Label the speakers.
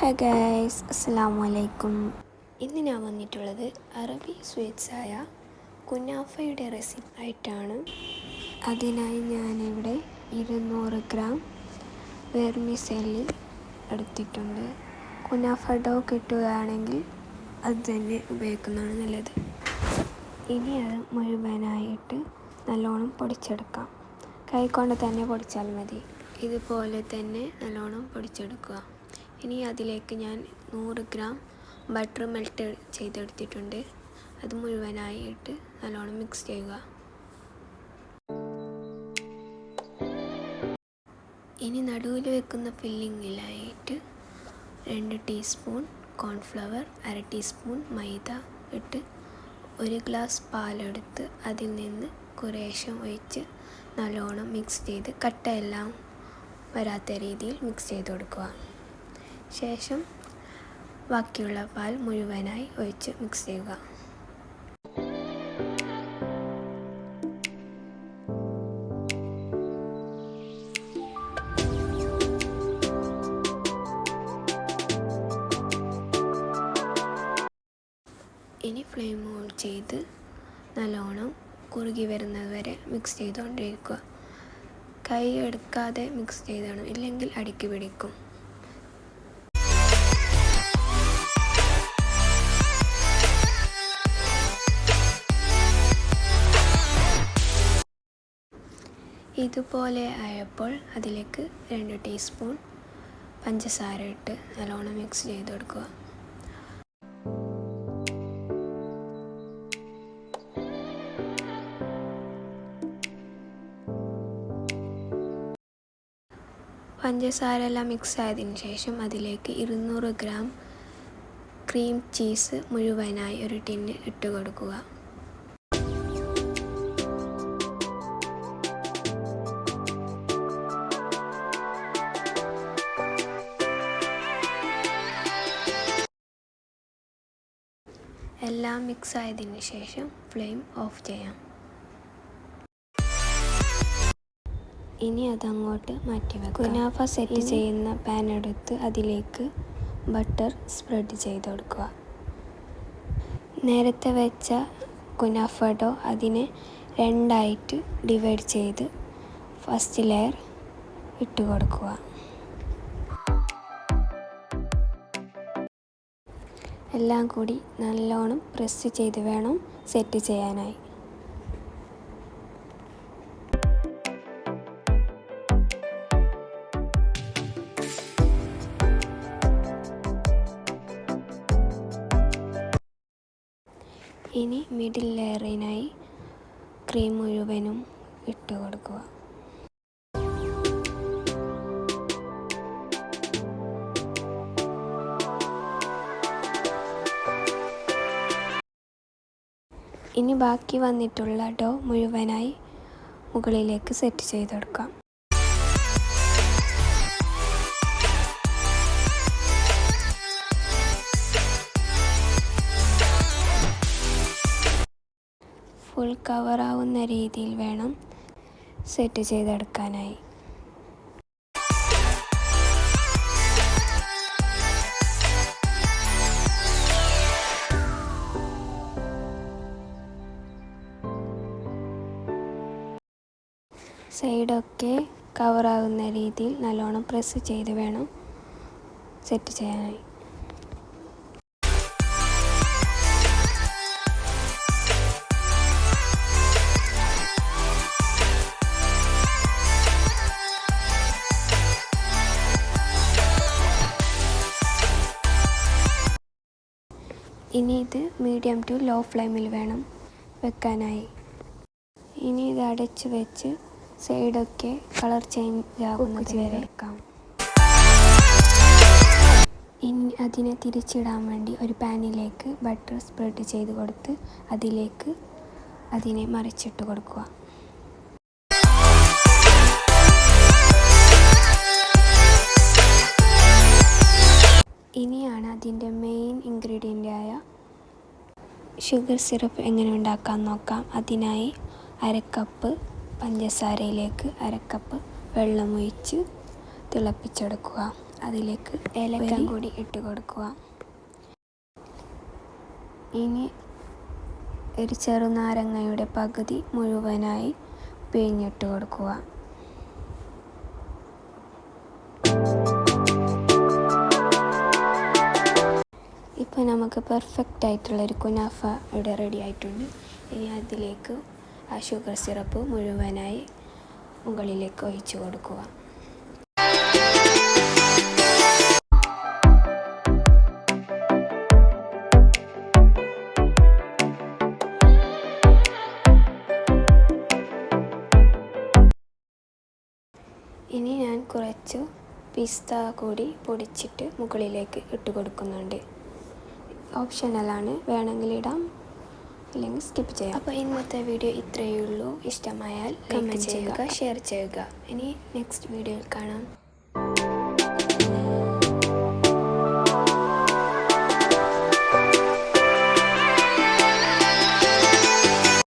Speaker 1: Hey guys അസ്സലാമു അലൈക്കും ഇന്ന് ഞാൻ വന്നിട്ടുള്ളത് അറബി സ്വീറ്റ്സായ കുനാഫയുടെ റെസിപ്പി ആയിട്ടാണ്. അതിനായി ഞാനിവിടെ ഇരുന്നൂറ് ഗ്രാം വെർമിസെല്ലി എടുത്തിട്ടുണ്ട്. കുനാഫ ഡോ കിട്ടുകയാണെങ്കിൽ അത് തന്നെ ഉപയോഗിക്കുന്നതാണ് നല്ലത്. ഇനി അത് മുഴുവനായിട്ട് നല്ലോണം പൊടിച്ചെടുക്കാം. കൈകൊണ്ട് തന്നെ പൊടിച്ചാൽ മതി. ഇതുപോലെ തന്നെ നല്ലോണം പൊടിച്ചെടുക്കുക. ഇനി അതിലേക്ക് ഞാൻ നൂറ് ഗ്രാം ബട്ടർ മെൽറ്റ് ചെയ്തെടുത്തിട്ടുണ്ട്. അത് മുഴുവനായി ഇട്ട് നല്ലോണം മിക്സ് ചെയ്യുക. ഇനി നടുവിൽ വെക്കുന്ന ഫില്ലിങ്ങിലായിട്ട് രണ്ട് ടീസ്പൂൺ കോൺഫ്ലവർ അര ടീസ്പൂൺ മൈദ ഇട്ട് ഒരു ഗ്ലാസ് പാലെടുത്ത് അതിൽ നിന്ന് കുറേശം ഒഴിച്ച് നല്ലോണം മിക്സ് ചെയ്ത് കട്ടയെല്ലാം വരാത്ത രീതിയിൽ മിക്സ് ചെയ്ത് കൊടുക്കുക. ശേഷം ബാക്കിയുള്ള പാൽ മുഴുവനായി ഒഴിച്ച് മിക്സ് ചെയ്യുക. ഇനി ഫ്ലെയിം ഓൺ ചെയ്ത് നല്ലോണം കുറുകി വരുന്നത് വരെ മിക്സ് ചെയ്തുകൊണ്ടിരിക്കുക. കൈ എടുക്കാതെ മിക്സ് ചെയ്തണം. ഇല്ലെങ്കിൽ അടുക്കി പിടിക്കും. ഇതുപോലെ ആയപ്പോൾ അതിലേക്ക് രണ്ട് ടീസ്പൂൺ പഞ്ചസാര ഇട്ട് നല്ലോണം മിക്സ് ചെയ്ത് കൊടുക്കുക. പഞ്ചസാര എല്ലാം മിക്സ് ആയതിനു ശേഷം അതിലേക്ക് ഇരുന്നൂറ് ഗ്രാം ക്രീം ചീസ് മുഴുവനായി ഒരു ടിന്ന് ഇട്ട് കൊടുക്കുക. എല്ലാം മിക്സ് ആയതിനു ശേഷം ഫ്ലെയിം ഓഫ് ചെയ്യാം. ഇനി അതങ്ങോട്ട് മാറ്റി വെക്കുക കുനാഫ സെറ്റ് ചെയ്യുന്ന പാൻ എടുത്ത് അതിലേക്ക് ബട്ടർ സ്പ്രെഡ് ചെയ്ത് കൊടുക്കുക. നേരത്തെ വെച്ച കുനാഫഡോ അതിനെ രണ്ടായിട്ട് ഡിവൈഡ് ചെയ്ത് ഫസ്റ്റ് ലെയർ ഇട്ട് കൊടുക്കുക. എല്ലാം കൂടി നല്ലോണം പ്രസ് ചെയ്ത് വേണം സെറ്റ് ചെയ്യാനായി. ഇനി മിഡിൽ ലെയറിനായി ക്രീം മുഴുവനും ഇട്ട് കൊടുക്കുക ഇനി ബാക്കി വന്നിട്ടുള്ള ഡോ മുഴുവനായി മുകളിലേക്ക് സെറ്റ് ചെയ്തെടുക്കാം. ഫുൾ കവറാവുന്ന രീതിയിൽ വേണം സെറ്റ് ചെയ്തെടുക്കാനായി. സൈഡൊക്കെ കവറാകുന്ന രീതിയിൽ നല്ലോണം പ്രസ് ചെയ്ത് വേണം സെറ്റ് ചെയ്യാനായി. ഇനി ഇത് മീഡിയം ടു ലോ ഫ്ലെയിമിൽ വേണം വെക്കാനായി. ഇനി ഇത് അടച്ച് വെച്ച് സൈഡൊക്കെ കളർ ചേഞ്ച് ആകുന്നത് വരെ വെക്കാം ഇനി അതിനെ തിരിച്ചിടാൻ വേണ്ടി ഒരു പാനിലേക്ക് ബട്ടർ സ്പ്രെഡ് ചെയ്ത് കൊടുത്ത് അതിലേക്ക് അതിനെ മറിച്ചിട്ട് കൊടുക്കുക. ഇനിയാണ് അതിന്റെ മെയിൻ ഇൻഗ്രീഡിയന്റ് ആയ ഷുഗർ സിറപ്പ് എങ്ങനെ ഉണ്ടാക്കാൻ നോക്കാം. അതിനായി അരക്കപ്പ് പഞ്ചസാരയിലേക്ക് അരക്കപ്പ് വെള്ളമൊഴിച്ച് തിളപ്പിച്ചെടുക്കുക. അതിലേക്ക് ഏലക്കം കൂടി ഇട്ട് കൊടുക്കുക. ഇനി ഒരു ചെറുനാരങ്ങയുടെ പകുതി മുഴുവനായി പിഴിഞ്ഞിട്ട് കൊടുക്കുക. ഇപ്പോൾ നമുക്ക് പെർഫെക്റ്റ് ആയിട്ടുള്ളൊരു കുനാഫ ഇവിടെ റെഡി ആയിട്ടുണ്ട്. ഇനി അതിലേക്ക് ആ ഷുഗർ സിറപ്പ് മുഴുവനായി മുകളിലേക്ക് ഒഴിച്ചു കൊടുക്കുക. ഇനി ഞാൻ കുറച്ച് പിസ്ത കൂടി പൊടിച്ചിട്ട് മുകളിലേക്ക് ഇട്ട് കൊടുക്കുന്നുണ്ട്. ഓപ്ഷണലാണ് വേണമെങ്കിൽ ഇടാം. അല്ലെങ്കിൽ സ്കിപ്പ് ചെയ്യാം. അപ്പോൾ ഇന്നത്തെ വീഡിയോ ഇത്രയേ ഉള്ളൂ. ഇഷ്ടമായാൽ കമന്റ് ചെയ്യുക ഷെയർ ചെയ്യുക. ഇനി നെക്സ്റ്റ് വീഡിയോയിൽ കാണാം.